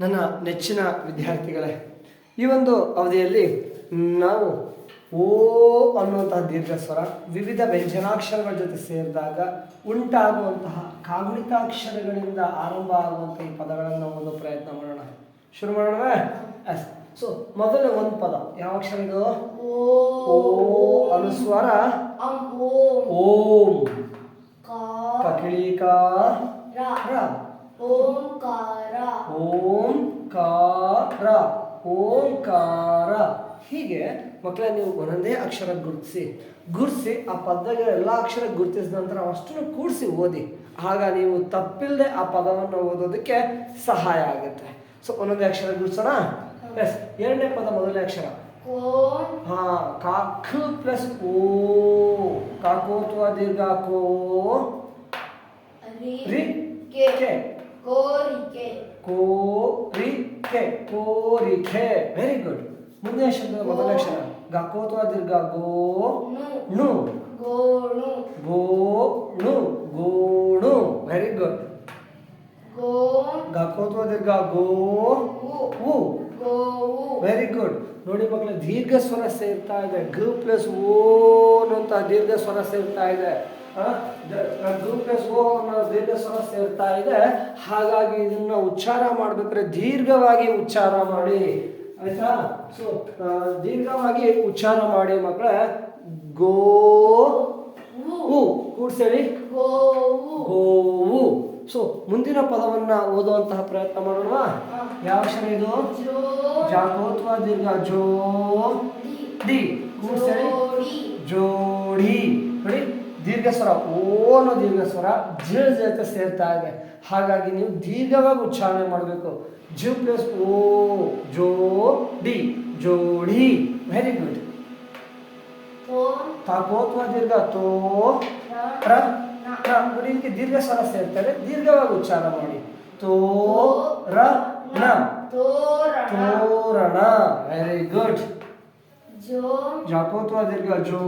ನನ್ನ ನೆಚ್ಚಿನ ವಿದ್ಯಾರ್ಥಿಗಳೇ ಈ ಒಂದು ಅವಧಿಯಲ್ಲಿ ನಾವು ಓ ಅನ್ನುವಂತಹ ದೀರ್ಘ ಸ್ವರ ವಿವಿಧ ವ್ಯಂಜನಾಕ್ಷರಗಳ ಜೊತೆ ಸೇರಿದಾಗ ಉಂಟಾಗುವಂತಹ ಕಾಗುಣಿತಾಕ್ಷರಗಳಿಂದ ಆರಂಭ ಆಗುವಂತಹ ಈ ಪದಗಳನ್ನು ಒಂದು ಪ್ರಯತ್ನ ಮಾಡೋಣ. ಶುರು ಮಾಡೋಣ ಎಸ್ ಸೊ ಮೊದಲ ಒಂದು ಪದ. ಯಾವ ಅಕ್ಷರ ಇದು? ಓ. ಅನುಸ್ವರ. ಓಂ. ಕಕಿಳಿಕ. ರ. ಓಂಕಾರ. ಓಂಕಾರ ಓಂಕಾರ. ಹೀಗೆ ಮಕ್ಕಳೇ ನೀವು ಒಂದೊಂದೇ ಅಕ್ಷರ ಗುರುತಿಸಿ. ಗುರುತಿಸಿ ಆ ಪದಗಳ ಎಲ್ಲ ಅಕ್ಷರ ಗುರುತಿಸಿದ ನಂತರ ಅಷ್ಟನ್ನು ಕೂಡಿಸಿ ಓದಿ. ಆಗ ನೀವು ತಪ್ಪಿಲ್ಲದೆ ಆ ಪದವನ್ನು ಓದೋದಕ್ಕೆ ಸಹಾಯ ಆಗುತ್ತೆ. ಸೊ ಒಂದೊಂದೇ ಅಕ್ಷರ ಗುರುತಿಸೋಣ? ಎಸ್ ಎರಡನೇ ಪದ ಮೊದಲನೇ ಅಕ್ಷರ? ಹಾ ಕಾ ಖ ಪ್ಲಸ್ ಓ. ಕಾಕೋತ್ವ ದೀರ್ಘ ಕೋ. ರಿ ಕೆ. ಕೋರಿಕೆ. ಕೋರಿಕೆ ಕೋರಿಕೆ. ವೆರಿ ಗುಡ್ ಮುಂದಿನ ಶಬ್ದ ಮೊದಲ ಅಕ್ಷರ ಗಕೋತ್ವ ದೀರ್ಘ? ಗೋ ನು. ಗೋಣು. ಗೋಣು. ಗೋಣು ಗೋಣು ವೆರಿ ಗುಡ್ ಗೋನ್ ಗಕೋತ್ವ ದೀರ್ಘ? ಗೋ ಉ ವೆರಿ ಗುಡ್ ನೋಡಿ ಮಕ್ಕಳು ದೀರ್ಘ ಸ್ವರ ಸೇರ್ತಾ ಇದೆ. ಗ ಪ್ಲಸ್ ಓ ಅಂತ ದೀರ್ಘ ಸ್ವರ ಸೇರ್ತಾ ಇದೆ. ಗ ಪ್ಲಸ್ ಓ ಅನ್ನೋ ದೀರ್ಘ ಸ್ವರ ಸೇರ್ತಾ ಇದೆ. ಹಾಗಾಗಿ ಇದನ್ನ ಉಚ್ಚಾರ ಮಾಡಬೇಕ್ರೆ ದೀರ್ಘವಾಗಿ ಉಚ್ಚಾರ ಮಾಡಿ. ಆಯ್ತಾ? ಸೊ ದೀರ್ಘವಾಗಿ ಉಚ್ಚಾರ ಮಾಡಿ ಮಕ್ಕಳ. ಗೋ ಉ ಕೂಡ್ಸೇಳಿ. ಗೋವು ಗೋವು ಸೊ ಮುಂದಿನ ಪದವನ್ನ ಓದುವಂತಹ ಪ್ರಯತ್ನ ಮಾಡೋಣ. ಯಾವ ಅಕ್ಷರ ಇದು? ಜಾಗೋತ್ವ ದೀರ್ಘ. ಜೋ ಡಿ. ಕೂಡ್ಸೇಳಿ. ಜೋಡಿ ಜೋಡಿ ನೋಡಿ ದೀರ್ಘ ಸ್ವರ ಓ ಅನ್ನೋ ದೀರ್ಘ ಸ್ವರ ಜ ಜೊತೆ ಸೇರ್ತಾ ಇದೆ ಹಾಗಾಗಿ ನೀವು ದೀರ್ಘವಾಗಿ ಉಚ್ಚಾರಣೆ ಮಾಡಬೇಕು ಜು ಪ್ಲಸ್ ಓ ಜೋ ಡಿ ಜೋಡಿ ವೆರಿ ಗುಡ್ ತೋನ್ ತಾಕೋತ್ವ ದೀರ್ಘ ತೋ ರ ರ ರ ನೋಡಿ ಇದಕ್ಕೆ ದೀರ್ಘ ಸ್ವರ ಸೇರ್ತಾರೆ ದೀರ್ಘವಾಗಿ ಉಚ್ಚಾರ ಮಾಡಿ ತೋ ರ ನ ತೋರಣ ತೋರಣ ವೆರಿ ಗುಡ್ ಜೋ ಜಾಕೋತ್ವ ದೀರ್ಘ ಜೋ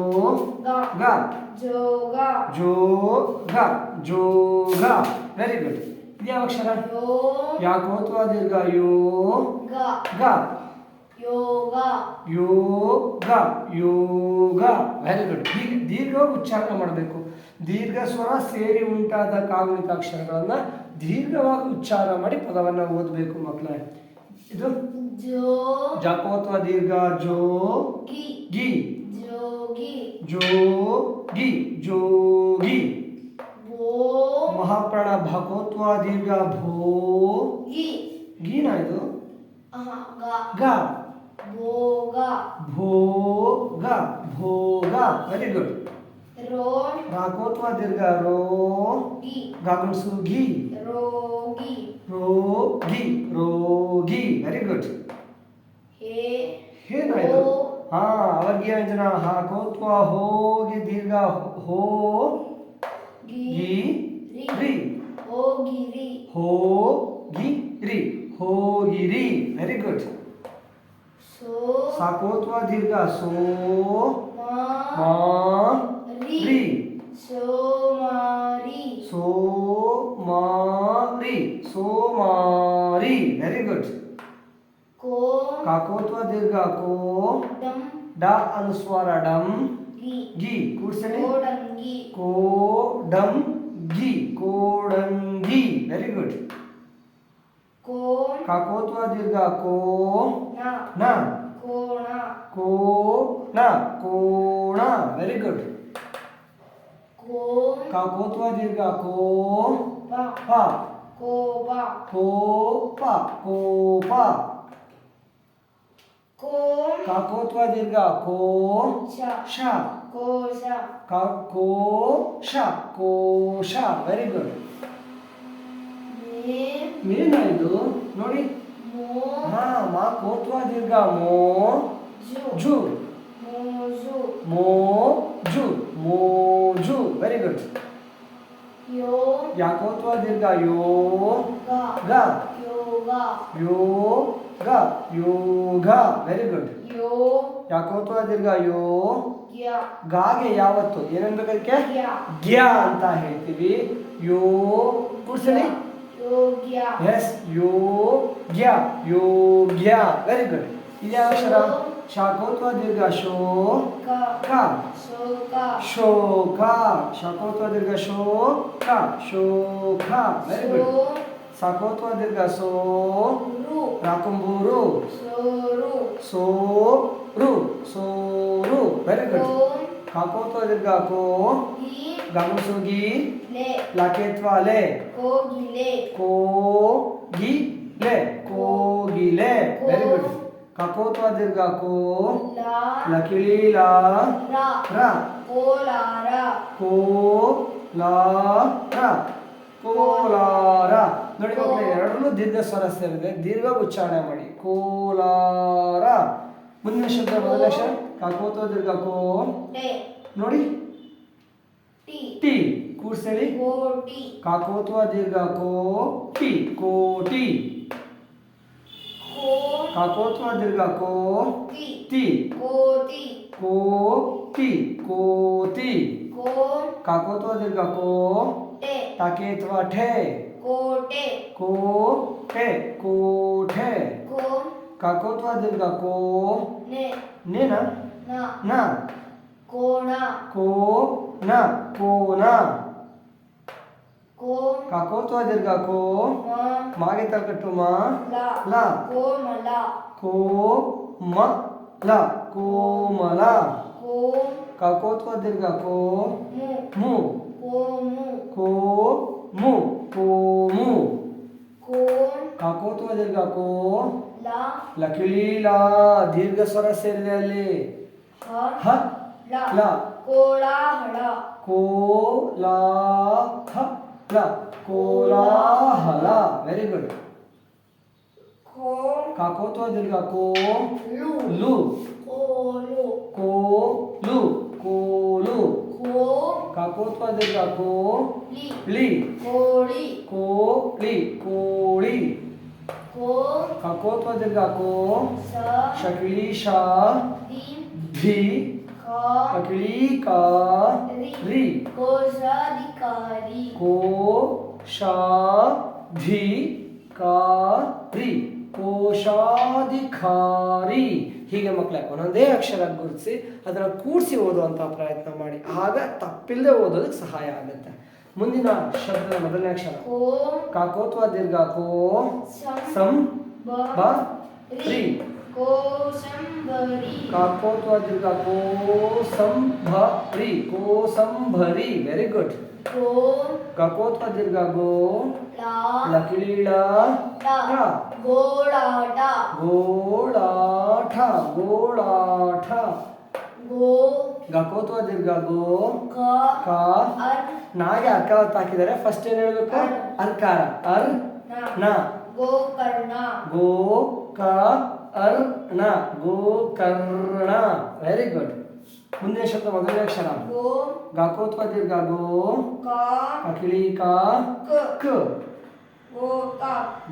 ಗ ಗ ಜೋಗ. ಜೋಗ ಜೋಗ. ವೆರಿ ಗುಡ್ ಯಾವ ಅಕ್ಷರ? ಯೋ ಅಥವಾ ದೀರ್ಘ? ಯೋ ಗ. ಯೋಗ. ಯೋಗ ಯೋಗ. ವೆರಿ ಗುಡ್ ದೀರ್ಘ ದೀರ್ಘವಾಗಿ ಉಚ್ಚಾರಣೆ ಮಾಡಬೇಕು. ದೀರ್ಘ ಸ್ವರ ಸೇರಿ ಉಂಟಾದ ಕಾಗುಣಿತ ಅಕ್ಷರಗಳನ್ನು ದೀರ್ಘವಾಗಿ ಉಚ್ಚಾರ ಮಾಡಿ ಪದವನ್ನು ಓದಬೇಕು ಮಕ್ಕಳೇ ಇದು? ಜೋ ಜಾಕೋತ್ವ ದೀರ್ಘ? ಜೋ ಗಿ. ಗಿ ಜೋಗಿ ಜೋಗಿ ಜೋಗಿ ಬೋ ಮಹಾಪ್ರಾಣ ಭಕೋತ್ವ ದೀರ್ಘ ಭೋ ಗಿ ಗೀನಾ ಇದು ಅಹ ಗ ಗ ಭೋಗ ಭೋಗ ಭೋಗ ವೆರಿ ಗುಡ್ ರೋಣ್ ರಾಕೋತ್ವ ದೀರ್ಘ ರೋ ಗಿ ಗಾಗುಣಿಸು ಘಿ ರೋಗಿ ರೋಗಿ ರೋಗಿ ವೆರಿ ಗುಡ್ ಹೇ ಏನಾಯ್ತು ಹಾ ಅವರ್ಗೀಯ ವ್ಯಂಜನ ಹಾಕೋತ್ವ ಹೋಗಿ ದೀರ್ಘ ಹೋ ಗಿ ಗಿ ರಿ ರಿ ಹೋಗಿರಿ ಹೋಗಿರಿ ಹೋಗಿರಿ ವೆರಿ ಗುಡ್ ಸೋ ಸಾಕೋತ್ವ ದೀರ್ಘ ಸೋ ಮಾ ಮಾ ರಿ ರಿ ಸೋಮಾರಿ ಸೋಮಾರಿ ಸೋಮಾರಿ ವೆರಿ ಗುಡ್ ಕೋ ಕಾಕೋತ್ವ ದೀರ್ಘ ಕೋ ಡಂ ಡ ಅನುಸ್ವಾರ ಡಮ್ ಗಿ ಗಿ ಕೂಡ್ಸಲಿ ಕೋಡಂಗಿ ಕೋಡಂ ಗಿ ಕೋಡಂಗಿ ವೆರಿ ಗುಡ್ ಕೋನ್ ಕಾಕೋತ್ವ ದೀರ್ಘ ಕೋ ನ ನ ಕೋಣ ಕೋ ನ ಕೋಣ ವೆರಿ ಗುಡ್ ಕೋನ್ ಕಾಕೋತ್ವ ದೀರ್ಘ ಕೋ ಪ ಪ ಕೋಪ ಕೋಪ コかことは出るが、こシャ。シャ。こシャ。かこシャ。こシャ。very good。見えないどのりも。まあまあ、ことは出るが、も。じゅ。もじゅ。もじゅ。もじゅ。very good。よ。やことは出るが、よ。が。が。よが。よ。ಯೋಗ ಯೋಗ ವೆರಿ ಗುಡ್ ಯೋ ಯಾಕೋತ್ವ ದೀರ್ಘ ಯೋ ಯ ಗಾಗೆ ಯಾವತ್ತು ಏನನ್ಬೇಕು ಅದಕ್ಕೆ ಯ ಗ್ಯ ಅಂತ ಹೇಳ್ತೀವಿ ಯೋ ಕೂಡ್ಸಲಿ ಯೋ ಯೋಗ್ಯ ಎಸ್ ಯೋಗ್ಯ ಯೋಗ್ಯ ವೆರಿ ಗುಡ್ ಇದೇ ಅಕ್ಷರ ಶಾಕೋತ್ವ ದೀರ್ಘ ಶೋ ಕ ಕ ಶೋಕ ಶೋಕ ಶಾಕೋತ್ವ ದೀರ್ಘ ಶೋಕ ಶೋಕ ವೆರಿ ಗುಡ್ ಶೋ ಸಾಕೋತ್ವ ದೀರ್ಘ ಸೋ రాకుంబూరు. సోరు. సోరు. వెరీ గుడ్ కాకోతో దిగ్గాకో గమసుగి లకేత్వాలే. కోగిలే. కోగిలే. వెరీ గుడ్ కకోత్వ దీర్ఘకు లకిలీలా. రా. కోలారా. కోలారా. కోలారా. ನೋಡಿ ಮಕ್ಕಳೇ ಎರಡನ್ನೂ ದೀರ್ಘ ಸ್ವರ ಸೇರಿದೆ ದೀರ್ಘ ಉಚ್ಚಾರಣೆ ಮಾಡಿ. ಕೋಲಾರ. ಮುಂದಿನ ಶಬ್ದ ಮೊದಲ ಅಕ್ಷರ ಕಾಕೋತ್ವ ದೀರ್ಘ ಕೋ. ನೋಡಿ. ಟಿ. ಕೂರ್ಸೇಳಿ ಕೋಟಿ ಕಾಕೋತ್ವ ದೀರ್ಘ ಕೋ ಟಿ. ಕೋಟಿ ಕಾಕೋತ್ವ ದೀರ್ಘ ಕೋ ಟಿ. ತಿ ಕೋಟಿ ಕೋ ಕೋತಿ ಕೋ ಕಾಕೋತ್ವ ದೀರ್ಘ ಕೋ ಟೆ. ತಾಕೇತ್ವ ಠೆ 고대. 고대 고대. 고. 가코트와들 가고. 네. 네나? 나 나. 고나. 고나 고나. 고. 가코트와들 가고. 마. 마게 따가토마. 라. 라. 고말라. 고마라. 고마라. 고무 가코트와들 가고. 무무. 고무. 고무. ಲ ಲ ಕೋಲಾಹಲ ಕೋ ಲಾ ಹ ಲ ಕೋಲಾಹಲ ವೆರಿ ಗುಡ್ ಕೋ ಕಾಕೋತ್ವ ದೀರ್ಘ ಕೋ ಲು ಲು ಕೋಲು ಕೋಲು ಕೋಲು ಕೋ ಕಾಕೋತ್ವ ದೀರ್ಘ ಕೋ ಲಿ ಳಿ ಕೋಳಿ ಕೋಳಿ ಕೋಳಿ ಕೋ ಕಾಕೋತ್ವ ದೀರ್ಘ ಕೋ ಸ ಶಕಿಳಿ ಶಾ ದಿ ಧಿ ಕ ಕಕಿಳಿ ಕಾ ರಿ ಕೋಶಾಧಿಕಾರಿ ಕೋ ಶಾ ಧಿ ಕಾ ರಿ ಕೋಶಾಧಿಕಾರಿ ಹೀಗೆ ಮಕ್ಕಳೇ ಒಂದೊಂದೇ ಅಕ್ಷರ ಗುರುತಿಸಿ ಅದನ್ನು ಕೂಡಿಸಿ ಓದುವಂಥ ಪ್ರಯತ್ನ ಮಾಡಿ. ಆಗ ತಪ್ಪಿಲ್ಲದೆ ಓದೋದಕ್ಕೆ ಸಹಾಯ ಆಗುತ್ತೆ. ಮುಂದಿನ ಶಬ್ದದ ಮೊದಲನೇ ಅಕ್ಷರ. ಕಾಕೋತ್ವ ದೀರ್ಘ ಕೋ ಸಂ ಬ ರಿ. ಕಾಕೋತ್ವ ದೀರ್ಘ ಕೋ ಸಂಭರಿ ಕೋ ಸಂಭರಿ ವೆರಿ ಗುಡ್ ಕಾಕೋತ್ವ ದೀರ್ಘ ಗೋ ಲಕಿಳೀಳ ಗೋಳಾಟ. ಗೋಳಾಠ ಗೋಳಾಠ ಗೋ. ಗಕೋತ್ವ ದೀರ್ಘ ಗೋ. ಕ. ಕ. ಅರ್. ನಾಗೆ ಅರ್ಕ ಹಾಕಿದರೆ ಫಸ್ಟ್ ಏನ್ ಹೇಳ್ಬೇಕು? ಅರ್. ಅರ್ಕಾರ. ಅರ್ನ. ಗೋಕರ್ಣ. ಗೋ ಕ ಅರ್ನ. ಗೋಕರ್ಣ. ವೆರಿ ಗುಡ್ ಮುಂದಿನ ಶಬ್ದ ಮೊದಲನೇ ಅಕ್ಷರ. ಗೋ. ಗಕೋತ್ವ ದೀರ್ಘ ಗೋ. ಕ. ಅಕಿಳಿ ಕ. ಕ. गो काक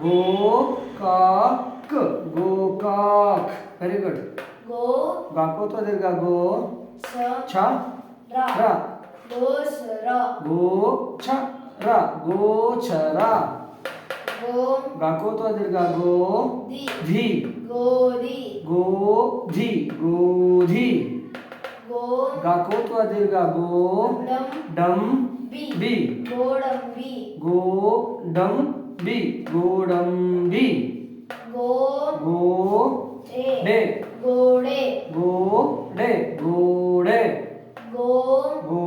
गो काक वेरी गुड गो गाको तो दीर्घ गो छ। रा। गो गोचर गोचर गो छ र। गो छ र। गो गाको तो दीर्घ गो धी। गो धी। गो धी। गो धी। गो गाको तो दीर्घ गो डम डम बी। गो डम बी। गो डम బి గోడంబి గో గో డే గోడే గో డే గోడే గో గో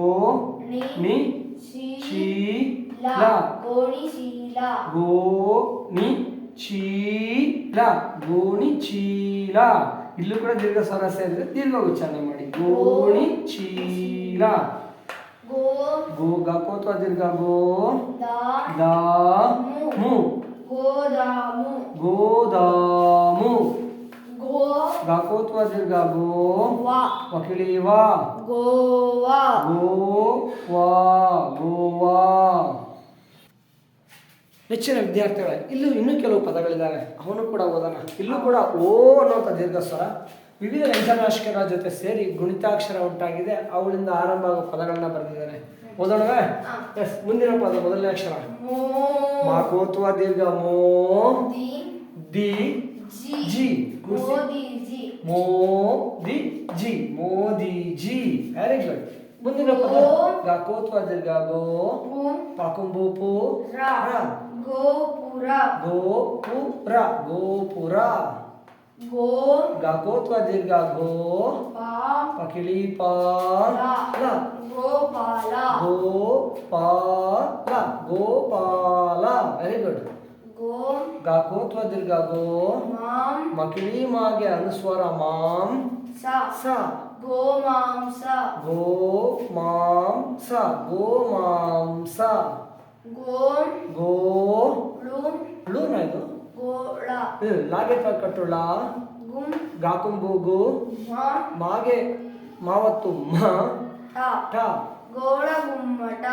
ని శీల గోని శీల గోని చీల గోని చీల ఇల్లు కూడా దీర్ఘ స్వరస్య దీర్ఘ వచ్చాను మరి గోని చీలా గో గో గో దీర్ఘ గో దా దా ಗೋದಾಮು. ಗೋದಾಮು. ಗೋ ಗಾಕೋತ್ವ ದೀರ್ಘ ಗೋ. ವ. ವಾ ಗೋವಾ. ಗೋವಾ ಗೋವಾ. ನೆಚ್ಚಿನ ವಿದ್ಯಾರ್ಥಿಗಳೇ ಇಲ್ಲೂ ಇನ್ನೂ ಕೆಲವು ಪದಗಳಿದ್ದಾವೆ. ಅವನು ಕೂಡ ಓದೋಣ. ಇಲ್ಲೂ ಕೂಡ ಓ ಅನ್ನುವಂಥ ದೀರ್ಘ ಸ್ವರ ವಿವಿಧ ವ್ಯಂಜನಾಶಕರ ಜೊತೆ ಸೇರಿ ಗುಣಿತಾಕ್ಷರ ಉಂಟಾಗಿದೆ. ಅವಳಿಂದ ಆರಂಭ ಆಗೋ ಪದಗಳನ್ನ ಬರೆದಿದ್ದಾರೆ. ಓದೋಣವೇ? ಎಸ್ ಮುಂದಿನ ಪದ ಮೊದಲನೇ ಅಕ್ಷರ. ಮು ಮೋ ಮಾಕೋತ್ವ ದೀರ್ಘ ಮೋ the the G G ಕೂರ್ಸಿ. Modi G Modi G Modi G very good ಮುಂದಿನ ಪದ ಗೋ. ಗಾಕೋತ್ವ ದೀರ್ಘ ಗೋ ಪು ಪಾಕುಂಬು ಪು ರ ರ ಗೋಪುರ ಗೋಪುರ ಗೋಪುರ ಗೋ ಗಾಕೋತ್ವ ದೀರ್ಘ ಗೋ ಪಾ ಪಕಿಳಿ ಪ ಲ ಗೋಪಾಲ. ಗೋಪಾಲ ಗೋಪಾಲ. ವೆರಿ ಗುಡ್ ಗೋ ಗಾಕೋತ್ವ ದೀರ್ಘ ಗೋ? ಮಾಂ. ಮಕಿಳಿ ಮಾಗೆ ಅನುಸ್ವರ ಮಾಂ. ಸ. ಸ. ಗೋಮಾಂಸ ಗೋ ಮಾಂಸ ಗೋ ಮಾಂಸ. ಗೋ ಗೋ ಳು. ಲೂನ ಇದು? ಗೋಳ ಲಾಗೆ ಕಟ್ಟುಳ? ಗುಂ. ಗಾಕುಂಬು ಗು? ಮಾಗೆ ಮಾವತ್ತು ಮ. ಟ. ಠ ಗೋಳ ಗುಮ್ಮಟ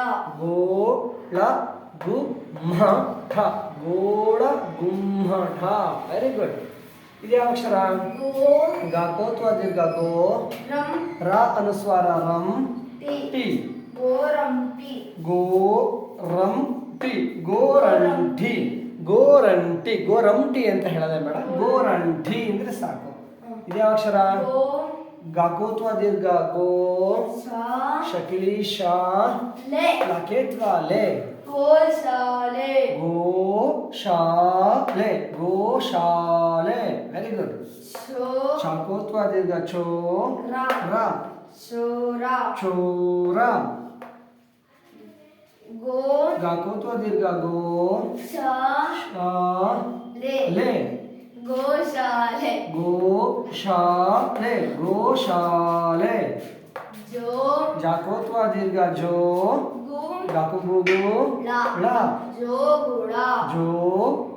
ಗೋಳ ಗುಮ್ಮಟ ವೆರಿ ಗುಡ್ ಇದೇ ಅಕ್ಷರ? ಗೋ. ಗಾಕೋತ್ವ ದೀರ್ಘ? ಗೋ. ರಂ. ರ ಅನುಸ್ವಾರ ರಂ ಟಿ. ಗೋ ರಂ ಟಿ. ಗೋರಂಟಿ. ಗೋರಂಟಿ. ಗೋರಂಟಿ ಅಂತ ಹೇಳದೆ ಬೇಡ. ಗೋರಂಟಿ ಅಂದ್ರೆ ಸಾಕು. ಇದೇ ಅಕ್ಷರ? गागोत्वा दीर्घा गो शकली शा ले लाकेत्वा ले गोशाले गोशाले गोशाले वेरी गुड शाकोत्वा दीर्घ छो रा चोरा चोरा गो गाकोत्वा दीर्घ गो शा ले ले ಗಾಕೋತ್ವ ದೀರ್ಘ ಗೋ ಶ ಶಾ ಲೆ ಲೆ ಗೋಶಾಲೆ ಗೋ ಶಾಲೆ ಗೋ ಶಾಲೆ ಜೋ ಜಾಕೋತ್ವ ದೀರ್ಘ ಜೋ ಗು ಗಾಕು ಗು ಳ ಳ ಜೋಗುಳ ಜೋ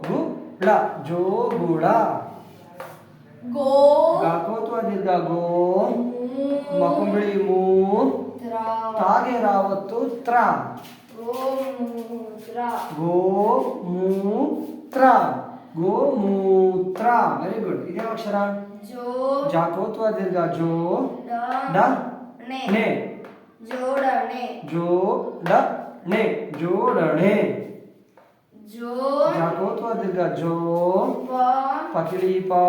ಗು ಳ ಜೋ ಗುಳ ಗೋ ಗಾಕೋತ್ವ ದೀರ್ಘ ಗೋ ಮೂತ್ರ ಮಕುಂಬಳಿ ಮೂ ತಾಗೆ ರಾವತ್ತು ತ್ರ ಗೋಮೂತ್ರ ಗೋ ಮೂತ್ರ గోమూత్ర. వెరీ గుడ్ ఇదే అక్షర? జో. జాకోత్వ దీర్ఘ. జో. డ. నే. జోడనే. జోడ నే. జోడనే. జో. జాకోత్వ దీర్ఘ. జో. పకిడి పా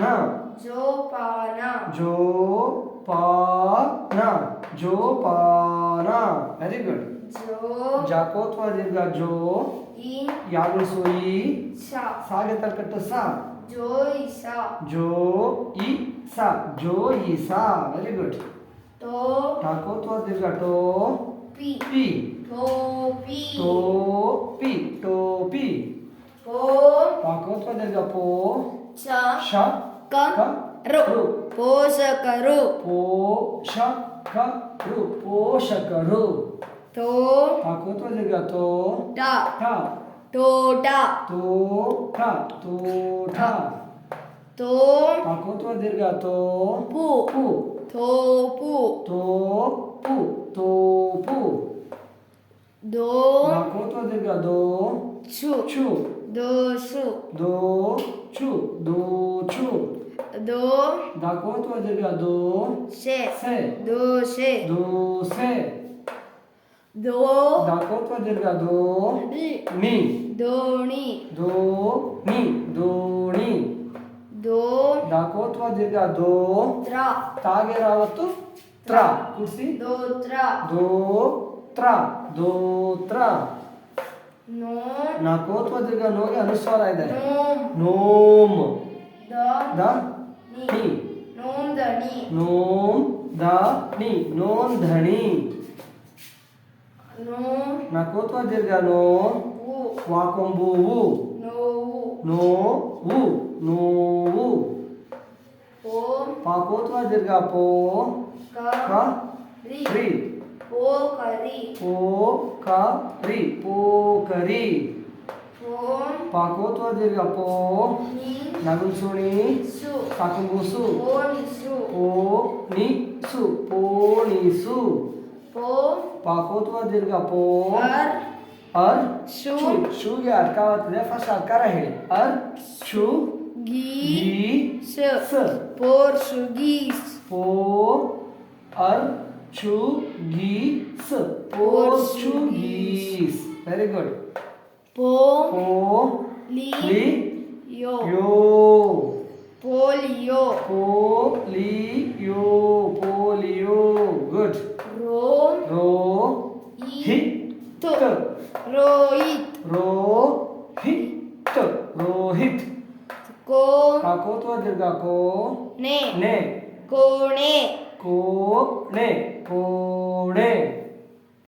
నా. జో పాన జో. పాన జో పాన వెరీ గుడ్ జో. జాకోత్వ దీర్ఘ. జో. ಗುಡ್ ಜೋ ಜಾಕೋತ್ವ ದೀರ್ಘ ಜೋ ಇ ಯಾಗುಳು ಸೋಯಿ ಶ ಸಾಗೆ ತಕ್ಕಟ್ಟು ಸ ಜೋಯಿಸ ಜೋ ಇ ಸ ಜೋ ಇ ಸ ವೆರಿ ಗುಡ್ ಟೋ ಠಾಕೋತ್ವ ದೀರ್ಘ ಟೋ ಪಿ ಪಿ ಟೋಪಿ ಟೋಪಿ ಟೋಪಿ ಪೋ ಪಾಕೋತ್ವ ದೀರ್ಘ ಪೋ ಚ ಶ ಕ ಕ ರು ರು ಪೋಷಕರು ಪೋಷಕರು તો આખો તો જગ્યા તો ટા ટા ટોટા તોઠા તોઠા તો આખો તો દીર્ઘા તો પુ પુ થોપુ થોપુ તોપુ દો આખો તો દીર્ઘા દો છુ છુ દોષુ દો છુ દો છુ દો દાખો તો દીર્ઘા દો શે શે દો શે દો શે ದೋ ದಾಕೋತ್ವ ದೀರ್ಘ ದೋ ನಿ ದೋಣಿ ದೋ ನಿ. ದೋಣಿ ದೋ ದಾಕೋತ್ವ ದೀರ್ಘ ದೋ ತ್ರ. ತಾಗೆ ರಾವತ್ತು ತ್ರ. ಕೂಡಿಸಿ. ದೋತ್ರ ದೋ ತ್ರ. ದೋತ್ರ ನೋ. ನಾಕೋತ್ವ ದೀರ್ಘ ನೋಗೆ ಅನುಸ್ವಾರ ಇದೆ. ನೋಮ್. ದ ನಿ. ನಿ. ನೋಂದಣಿ ನೋಮ್ ದ ನಿ. ನೋಂದಣಿ నాకు తో దీర్ఘను వాకంబువు నువ్వు నోవు పాకో తో దీర్ఘ? పో. పోకరి పోకరి పోకరి పాకో తో దీర్ఘ? పో. నగుసుని కాకుంగుసు ఓ నిసు పోనిసు పోనిసు ಪಾಕೋತ್ವ ದೀರ್ಘ ಪೋ ನಿ ನಗುಸುಣಿ ಸು ಸಾಕುಂಗುಸು ಓಣಿಸು ಪೋ ನಿ ಸು ಪೋಣಿಸು ಪೋ ಪಾಕೋತ್ವ ದೀರ್ಘ ಪೋ ಅರ್ ಅರ್ ಶು ಶು ಶುಗೆ ಅರ್ಕಾವತ್ತಿದೆ ಫಸ್ಟ್ ಅರ್ಕಾರ ಹೇಳಿ ಅರ್ ಶು ಗಿ ಗಿ ಸ ಸ ಪೋರ್ಚುಗೀಸ್ ಪೋ ಅರ್ ಚು ಗಿ ಸ ಪೋರ್ಚುಗೀಸ್ ವೆರಿ ಗುಡ್ ಪೋ ಪೋ ಲಿ ಲಿ ಯೋ ಯೋ polio polio polio good Rohit Rohit Rohit को काको तो दीर्घा को ने ने कोणे कोणे कोणे